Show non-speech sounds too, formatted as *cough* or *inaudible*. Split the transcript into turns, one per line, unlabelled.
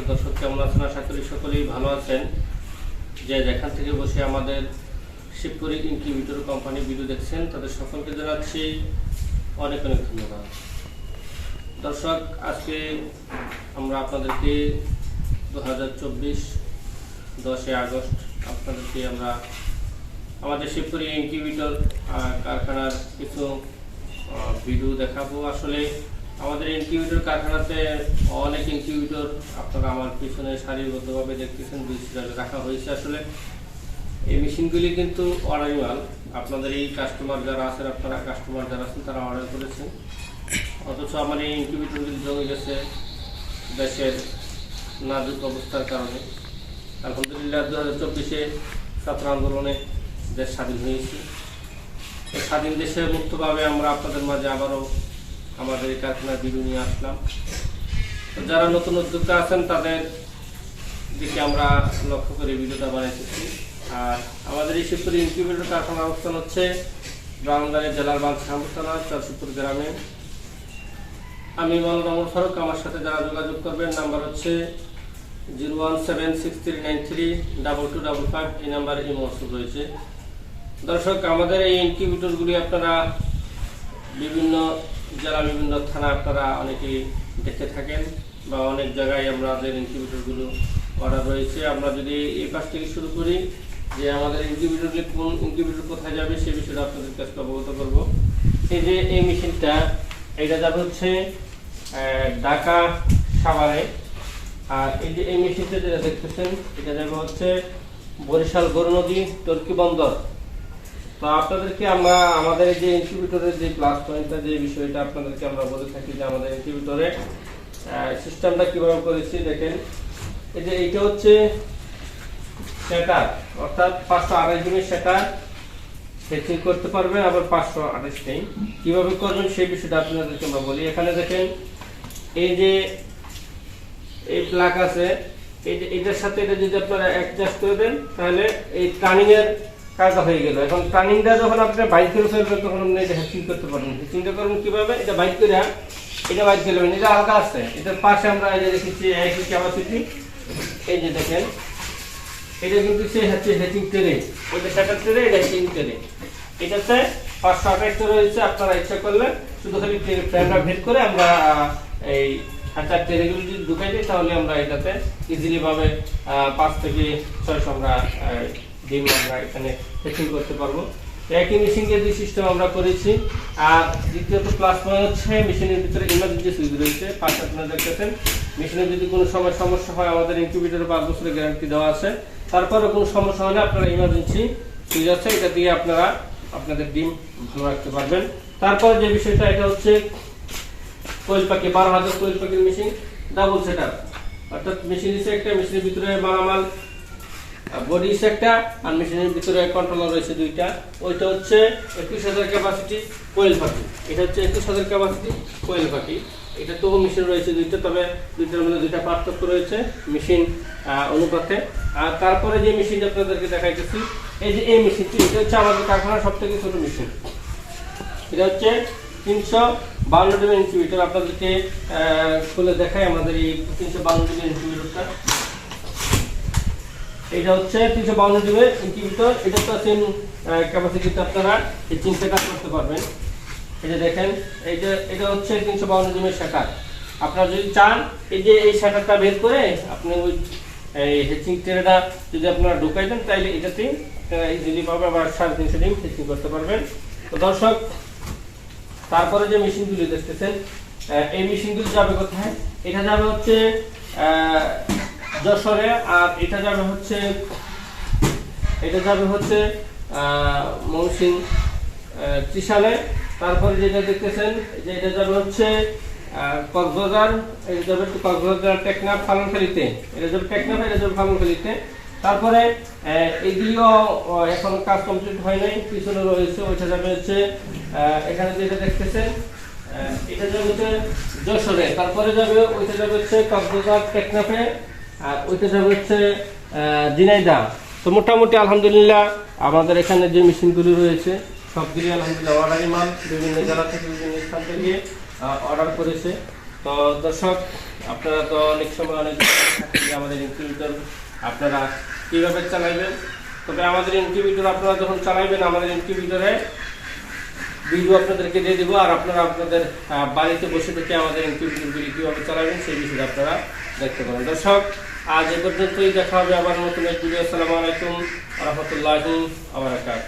প্রিয় দর্শক কেমন আছেন? আশা করি সকলেই ভালো আছেন। যে যেখান থেকে বসে আমাদের শিবপুরি ইনকিউবেটর কোম্পানি ভিডিও দেখছেন, তাদের সকলকে জানাচ্ছি অনেক অনেক ধন্যবাদ। দর্শক, আজকে আমরা আপনাদেরকে দু হাজার চব্বিশ দশই আগস্ট আপনাদেরকে আমরা আমাদের শিবপুরি ইনকিউবেটর কারখানার কিছু ভিডিও দেখাবো। আসলে আমাদের ইনকিউবেটর কারখানাতে অনেক ইনকিউবেটর আপনারা আমার পিছনে সারিবদ্ধভাবে দেখতেছেন সিরিয়ালে রাখা হয়েছে আসলে। এই মেশিনগুলি কিন্তু অর্ডারি মাল আপনাদের এই কাস্টমার যারা আছেন, আপনারা কাস্টমার যারা আছেন, তারা অর্ডার করেছেন। অথচ আমার এই ইনকিউবেটরগুলি জমে গেছে দেশের নাজুক অবস্থার কারণে। আলহামদুলিল্লাহ দু হাজার চব্বিশে ছাত্র আন্দোলনে দেশ স্বাধীন হয়েছে। স্বাধীন দেশে মুক্তভাবে আমরা আপনাদের মাঝে আবারও আমাদের এই ভিডিও নিয়ে আসলাম। তো যারা নতুন উদ্যোক্তা আছেন, তাদের দিকে আমরা লক্ষ্য করে ভিডিওটা বানাইতেছি। আর আমাদের এই শিবপুর ইনকিউবেটর কারখানার অবস্থান হচ্ছে ব্রাহ্মণবাড়ি জেলার বালসাহাম থানা চরশিবপুর গ্রামে। আমি মৌলানা ওমর ফারুক, আমার সাথে যারা যোগাযোগ করবেন, নাম্বার হচ্ছে zero one seven six three nine three double two double five, এই নাম্বারে এই মহসুল রয়েছে। দর্শক, আমাদের এই ইনকিউবেটরগুলি আপনারা বিভিন্ন জেলা বিভিন্ন থানা আপনারা অনেকেই দেখে থাকেন বা অনেক জায়গায় আমাদের ইনকিউবেটরগুলো অর্ডার রয়েছে। আমরা যদি এই পাশ থেকে শুরু করি যে আমাদের ইনকিউবেটরগুলি কোন ইনকিউবেটর কোথায় যাবে সে বিষয়টা আপনাদের কাছে অবগত করব। এই যে এই মেশিনটা, এটা যাবে হচ্ছে ঢাকা সাভারে। আর এই যে এই মেশিনটা যেটা দেখতেছেন, এটা যাবে হচ্ছে বরিশাল গরু নদী টর্কি বন্দর। তো আপনাদেরকে আমরা আমাদের যে ইনকিউবেটরের যে প্লাস পয়েন্টটা যে বিষয়টা আপনাদেরকে আমরা বলে থাকি যে আমাদের ইনকিউবেটরে সিস্টেমটা কীভাবে করেছি দেখেন। এই যে এইটা হচ্ছে সেটার অর্থাৎ পাঁচশো আড়াই জিবি সেটার সেটিং করতে পারবেন, আবার পাঁচশো আঠাশ নেই। কীভাবে করবেন সেই বিষয়টা আপনাদেরকে আমরা বলি। এখানে দেখেন, এই যে এই প্লাগ আছে, এই এটার সাথে এটা যদি আপনারা অ্যাডজাস্ট করে দেন, তাহলে এই টার্নিং এর কাজটা হয়ে গেল। এখন টার্নিংটা যখন আপনি বাইক করে ফেলবেন তখন আপনি এটা হ্যাচিং করতে পারবেন চিন্তা করবেন কীভাবে, এটা বাইক করে, এটা বাইক করে এটা হালকা আছে। এটার পাশে আমরা এই যে রেখেছি একই ক্যাপাসিটি এই যে দেখেন, এটা কিন্তু সে হচ্ছে হ্যাচিং ট্রে ওইটা সেটার ট্রে এটা হ্যাচিং ট্রে এটাতে পাঁচশো আঠাশ রয়েছে, আপনারা ইচ্ছা করলে শুধু খালি ফ্রেমটা ভেদ করে আমরা এই হাতার ট্রেগুলো যদি ঢুকাই দিই, তাহলে আমরা এটাতে ইজিলিভাবে পাঁচ থেকে ছয়শো আমরা ডিম আমরা এখানে সেটিং করতে পারব। একই মেশিন দিয়ে দুই সিস্টেম আমরা করেছি, আর দ্বিতীয়ত প্লাস পয়েন্ট হচ্ছে মেশিনের ভিতরে ইমার্জেন্সি সুইচ রয়েছে। পাশে আপনারা দেখতেছেন মেশিনের যদি কোনো সময় সমস্যা হয়, আমাদের ইনকিউবেটরে পাঁচ বছরের গ্যারান্টি দেওয়া আছে। তারপরে কোনো সমস্যা হলে আপনারা ইমার্জেন্সি সুইচ আছে, এটা দিয়ে আপনারা আপনাদের ডিম ভালো রাখতে পারবেন। তারপর যে বিষয়টা, এটা হচ্ছে কোয়েল পাখি, বারো হাজার কোয়েল পাখির মেশিন ডাবল সেট অর্থাৎ মেশিন হিসেবে একটা মেশিনের ভিতরে মালামাল বডি একটা, আর মেশিনের ভিতরে কন্ট্রোলার রয়েছে দুইটা। ওইটা হচ্ছে একুশ হাজার ক্যাপাসিটি কোয়েল পাখি এটা হচ্ছে একুশ হাজার ক্যাপাসিটি কোয়েল পাখি এটা তো মেশিন রয়েছে দুইটা, তবে দুইটার মধ্যে দুইটা পার্থক্য রয়েছে মেশিন অনুপাতে। আর তারপরে যে মেশিনটা আপনাদেরকে দেখাইতেছি, এই যে এই মেশিনটি এটা হচ্ছে আমাদের কারখানার সব থেকে ছোট মেশিন এটা হচ্ছে তিনশো বান্ন ডিমের ইনকিউবেটর আপনাদেরকে খুলে দেখাই আমাদের এই তিনশো বান্ন ডিমের ইনকিউবেটরটা এটা হচ্ছে তিনশো বান্ন ডিমের ইনকিউবেটর। এটা তো সেম ক্যাপাসিটিতে আপনারা এই তিন সেট করতে পারবেন। যে দেখেন, এই যে এটা হচ্ছে তিনশো বান্ন ডিমের শাটার। আপনারা যদি চান, এই যে এই শাটারটা বের করে আপনি ওই, এই হেচিং ট্রেটা যদি আপনারা ঢুকাই দেন, তাহলে এটাতে ইজিলি পাবে আবার সাড়ে তিনশো ডিম হেচিং করতে পারবেন। তো দর্শক, তারপরে যে মেশিনগুলি দেখতেছেন এই মেশিনগুলি যাবে কোথায়? এটা যাবে হচ্ছে যশোরে আর এটা যাবে হচ্ছে এটা যাবে হচ্ছে আহ, মৌসিং ত্রিশালে। তারপরে যেটা দেখতেছেন যে এটা যাবে হচ্ছে কক্সবাজার এটা যাবে কক্সবাজার টেকনাফ ফালনখালিতে এটা যাবে টেকনাফ এটা যাবে ফালনখালিতে তারপরে এগুলিও এখন কাজ কমপ্লিট হয় নাই পিছনে রয়েছে ওইটা যাবে হচ্ছে এখানে যেটা দেখতেছেন এটা যাবে হচ্ছে যশোরে। তারপরে যাবে ওইটা যাবে হচ্ছে কক্সবাজার টেকনাফে। আর ওইটা যাবে হচ্ছে ঝিনাইদহ তো মোটামুটি আলহামদুলিল্লাহ আমাদের এখানে যে মেশিনগুলি রয়েছে, সবগুলি আলহামদুলিল্লাহ অর্ডারি মাল বিভিন্ন জেলা থেকে বিভিন্ন স্থান থেকে অর্ডার করেছে। তো দর্শক, আপনারা তো অনেক সময় অনেক *coughs* আমাদের ইনকিউবেটর আপনারা কীভাবে চালাইবেন? তবে আমাদের ইনকিউবেটর আপনারা যখন চালাইবেন, আমাদের ইনকিউবেটরে ভিডিও আপনাদেরকে দিয়ে দিব। আর আপনারা আপনাদের বাড়িতে বসে থেকে আমাদের ইনকিউবেটরগুলি কীভাবে চালাবেন, সেই বিষয়ে আপনারা দেখতে পারেন। দর্শক আজ এ পর্যন্তই। দেখা হবে আবার নতুন এক ভিডিও। আসসালামু আলাইকুম রহমতুল্লাহি আবরাকাত